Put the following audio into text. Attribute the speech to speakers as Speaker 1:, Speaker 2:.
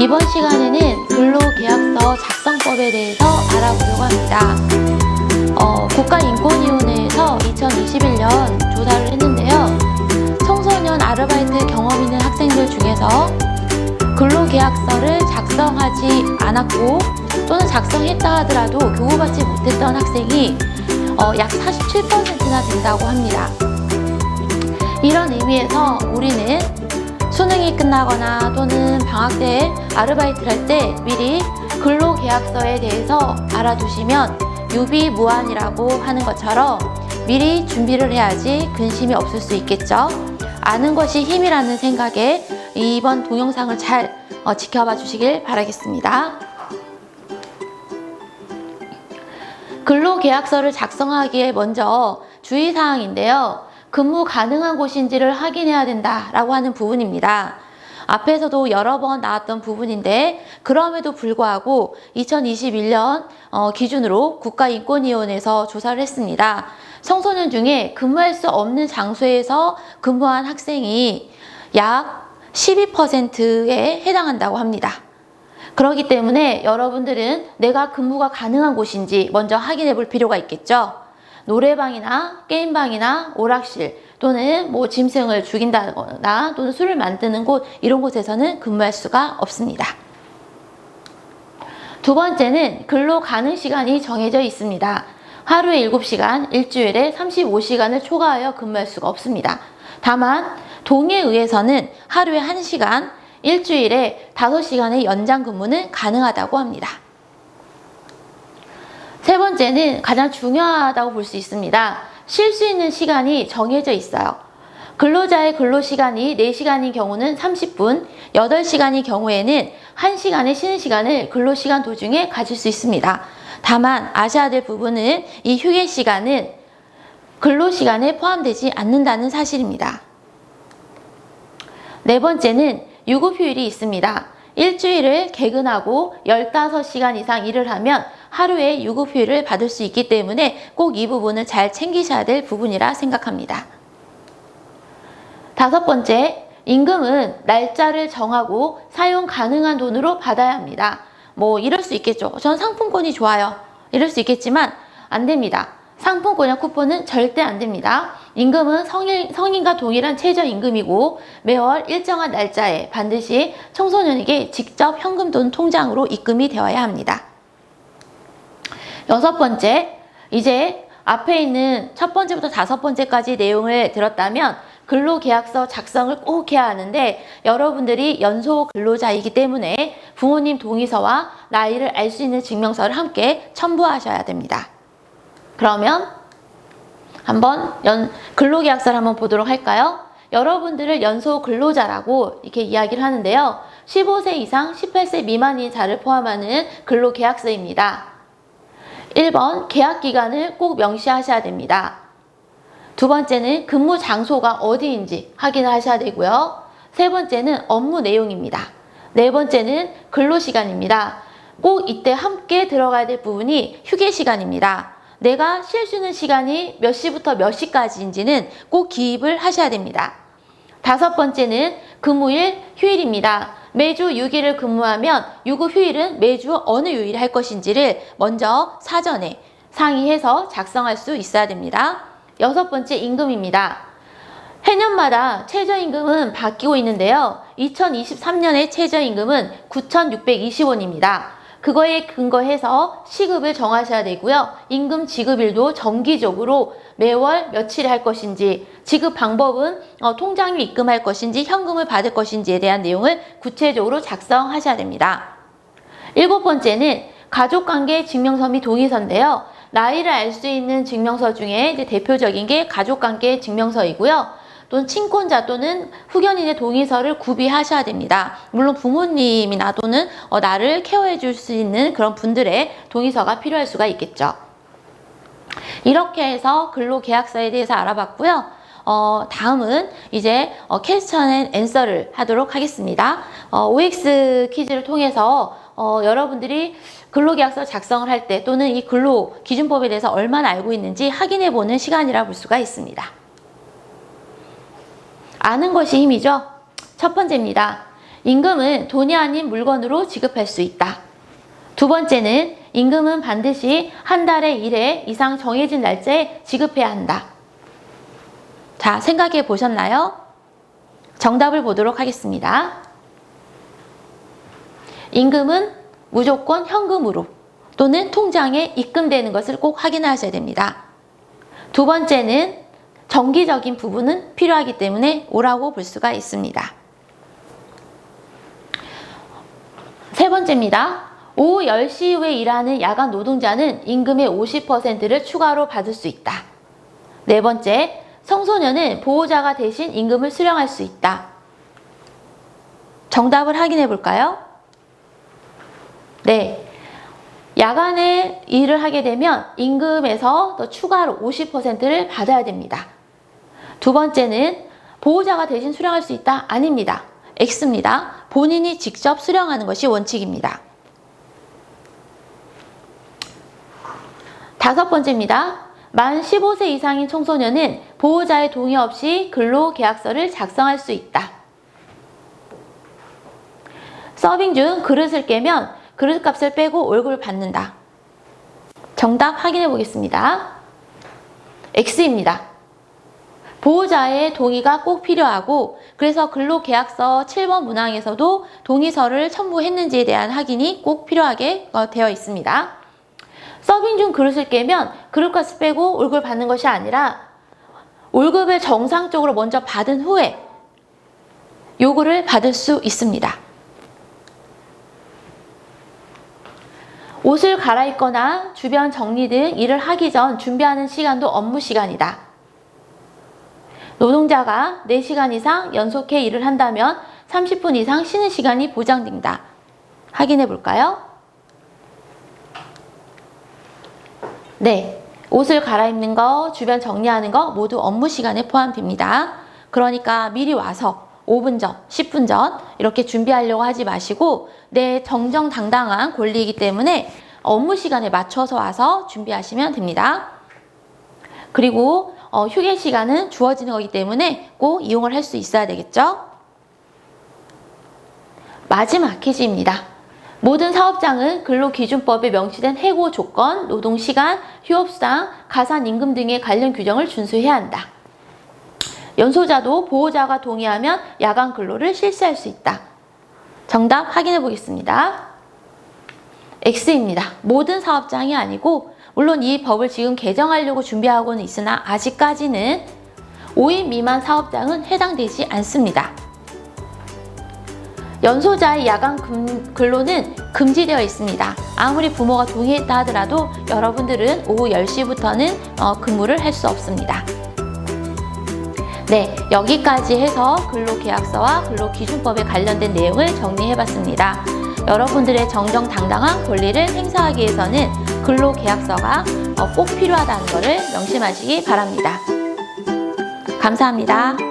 Speaker 1: 이번 시간에는 근로계약서 작성법에 대해서 알아보려고 합니다. 어, 국가인권위원회에서 2021년 조사를 했는데요. 청소년 아르바이트 경험 있는 학생들 중에서 근로계약서를 작성하지 않았고 또는 작성했다 하더라도 교부받지 못했던 학생이 어, 약 47%나 된다고 합니다. 이런 의미에서 우리는 수능이 끝나거나 또는 방학 때 아르바이트를 할 때 미리 근로계약서에 대해서 알아두시면 유비무환이라고 하는 것처럼 미리 준비를 해야지 근심이 없을 수 있겠죠. 아는 것이 힘이라는 생각에 이번 동영상을 잘 어, 지켜봐 주시길 바라겠습니다. 근로계약서를 작성하기에 먼저 주의사항인데요. 근무 가능한 곳인지를 확인해야 된다라고 하는 부분입니다. 앞에서도 여러 번 나왔던 부분인데 그럼에도 불구하고 2021년 어, 기준으로 국가인권위원회에서 조사를 했습니다. 청소년 중에 근무할 수 없는 장소에서 근무한 학생이 약 12%에 해당한다고 합니다. 그렇기 때문에 여러분들은 내가 근무가 가능한 곳인지 먼저 확인해 볼 필요가 있겠죠. 노래방이나 게임방이나 오락실 또는 뭐 짐승을 죽인다거나 또는 술을 만드는 곳 이런 곳에서는 근무할 수가 없습니다. 두 번째는 근로 가능 시간이 정해져 있습니다. 하루에 7시간, 일주일에 35시간을 초과하여 근무할 수가 없습니다. 다만 동에 의해서는 하루에 1시간, 일주일에 5시간의 연장 근무는 가능하다고 합니다. 세 번째는 가장 중요하다고 볼 수 있습니다. 쉴 수 있는 시간이 정해져 있어요. 근로자의 근로시간이 4시간인 경우는 30분, 8시간인 경우에는 1시간의 쉬는 시간을 근로시간 도중에 가질 수 있습니다. 다만 아셔야 될 부분은 이 휴게 시간은 근로시간에 포함되지 않는다는 사실입니다. 네 번째는 유급휴일이 있습니다. 일주일을 개근하고 15시간 이상 일을 하면 하루에 유급휴일을 받을 수 있기 때문에 꼭 이 부분을 잘 챙기셔야 될 부분이라 생각합니다. 다섯 번째, 임금은 날짜를 정하고 사용 가능한 돈으로 받아야 합니다. 뭐 이럴 수 있겠죠. 전 상품권이 좋아요. 이럴 수 있겠지만 안 됩니다. 상품권이나 쿠폰은 절대 안 됩니다. 임금은 성인, 성인과 동일한 최저임금이고 매월 일정한 날짜에 반드시 청소년에게 직접 현금 또는 통장으로 입금이 되어야 합니다. 여섯 번째, 이제 앞에 있는 첫 번째부터 다섯 번째까지 내용을 들었다면 근로계약서 작성을 꼭 해야 하는데 여러분들이 연소 근로자이기 때문에 부모님 동의서와 나이를 알 수 있는 증명서를 함께 첨부하셔야 됩니다. 그러면 한번 연, 근로계약서를 한번 보도록 할까요? 여러분들을 연소 근로자라고 이렇게 이야기를 하는데요. 15세 이상 18세 미만인 자를 포함하는 근로계약서입니다. 1번 계약 기간을 꼭 명시하셔야 됩니다. 두 번째는 근무 장소가 어디인지 확인을 하셔야 되고요. 세 번째는 업무 내용입니다. 네 번째는 근로 시간입니다. 꼭 이때 함께 들어가야 될 부분이 휴게 시간입니다. 내가 쉴 수 있는 시간이 몇 시부터 몇 시까지인지는 꼭 기입을 하셔야 됩니다. 다섯 번째는 근무일 휴일입니다. 매주 6일을 근무하면 유급 휴일은 매주 어느 요일에 할 것인지를 먼저 사전에 상의해서 작성할 수 있어야 됩니다. 여섯 번째 임금입니다. 해년마다 최저임금은 바뀌고 있는데요. 2023년의 최저임금은 9,620원입니다. 그거에 근거해서 시급을 정하셔야 되고요. 임금 지급일도 정기적으로 매월 며칠 할 것인지, 지급 방법은 어, 통장에 입금할 것인지, 현금을 받을 것인지에 대한 내용을 구체적으로 작성하셔야 됩니다. 일곱 번째는 가족관계 증명서 및 동의서인데요. 나이를 알 수 있는 증명서 중에 이제 대표적인 게 가족관계 증명서이고요. 또는 친권자 또는 후견인의 동의서를 구비하셔야 됩니다. 물론 부모님이나 또는 어, 나를 케어해 줄 수 있는 그런 분들의 동의서가 필요할 수가 있겠죠. 이렇게 해서 근로계약서에 대해서 알아봤고요. 어, 다음은 이제 어, 퀘스천 앤 앤서를 하도록 하겠습니다. 어, OX 퀴즈를 통해서 어, 여러분들이 근로계약서 작성을 할 때 또는 이 근로 기준법에 대해서 얼마나 알고 있는지 확인해 보는 시간이라 볼 수가 있습니다. 아는 것이 힘이죠. 첫 번째입니다. 임금은 돈이 아닌 물건으로 지급할 수 있다. 두 번째는 임금은 반드시 한 달의 일회 이상 정해진 날짜에 지급해야 한다. 자, 생각해 보셨나요? 정답을 보도록 하겠습니다. 임금은 무조건 현금으로 또는 통장에 입금되는 것을 꼭 확인하셔야 됩니다. 두 번째는 정기적인 부분은 필요하기 때문에 오라고 볼 수가 있습니다. 세 번째입니다. 오후 10시 이후에 일하는 야간 노동자는 임금의 50%를 추가로 받을 수 있다. 네 번째, 청소년은 보호자가 대신 임금을 수령할 수 있다. 정답을 확인해 볼까요? 네. 야간에 일을 하게 되면 임금에서 더 추가로 50%를 받아야 됩니다. 두 번째는 보호자가 대신 수령할 수 있다? 아닙니다. X입니다. 본인이 직접 수령하는 것이 원칙입니다. 다섯 번째입니다. 만 15세 이상인 청소년은 보호자의 동의 없이 근로계약서를 작성할 수 있다. 서빙 중 그릇을 깨면 그릇값을 빼고 월급을 받는다. 정답 확인해 보겠습니다. X입니다. 보호자의 동의가 꼭 필요하고 그래서 근로계약서 7번 문항에서도 동의서를 첨부했는지에 대한 확인이 꼭 필요하게 어, 되어 있습니다. 서빙 중 그릇을 깨면 그릇값을 빼고 월급을 받는 것이 아니라 월급을 정상적으로 먼저 받은 후에 요구를 받을 수 있습니다. 옷을 갈아입거나 주변 정리 등 일을 하기 전 준비하는 시간도 업무 시간이다. 노동자가 4시간 이상 연속해 일을 한다면 30분 이상 쉬는 시간이 보장된다. 확인해 볼까요? 네. 옷을 갈아입는 거, 주변 정리하는 거 모두 업무 시간에 포함됩니다. 그러니까 미리 와서 5분 전, 10분 전 이렇게 준비하려고 하지 마시고 내 정정당당한 권리이기 때문에 업무 시간에 맞춰서 와서 준비하시면 됩니다. 그리고 어, 휴게 시간은 주어지는 거기 때문에 꼭 이용을 할 수 있어야 되겠죠? 마지막 퀴즈입니다. 모든 사업장은 근로기준법에 명시된 해고 조건, 노동시간, 휴업상, 가산임금 등의 관련 규정을 준수해야 한다. 연소자도 보호자가 동의하면 야간 근로를 실시할 수 있다. 정답 확인해 보겠습니다. X입니다. 모든 사업장이 아니고 물론 이 법을 지금 개정하려고 준비하고는 있으나 아직까지는 5인 미만 사업장은 해당되지 않습니다. 연소자의 야간 금, 근로는 금지되어 있습니다. 아무리 부모가 동의했다 하더라도 여러분들은 오후 10시부터는 어, 근무를 할 수 없습니다. 네, 여기까지 해서 근로계약서와 근로기준법에 관련된 내용을 정리해봤습니다. 여러분들의 정정당당한 권리를 행사하기 위해서는 근로계약서가 어, 꼭 필요하다는 것을 명심하시기 바랍니다. 감사합니다.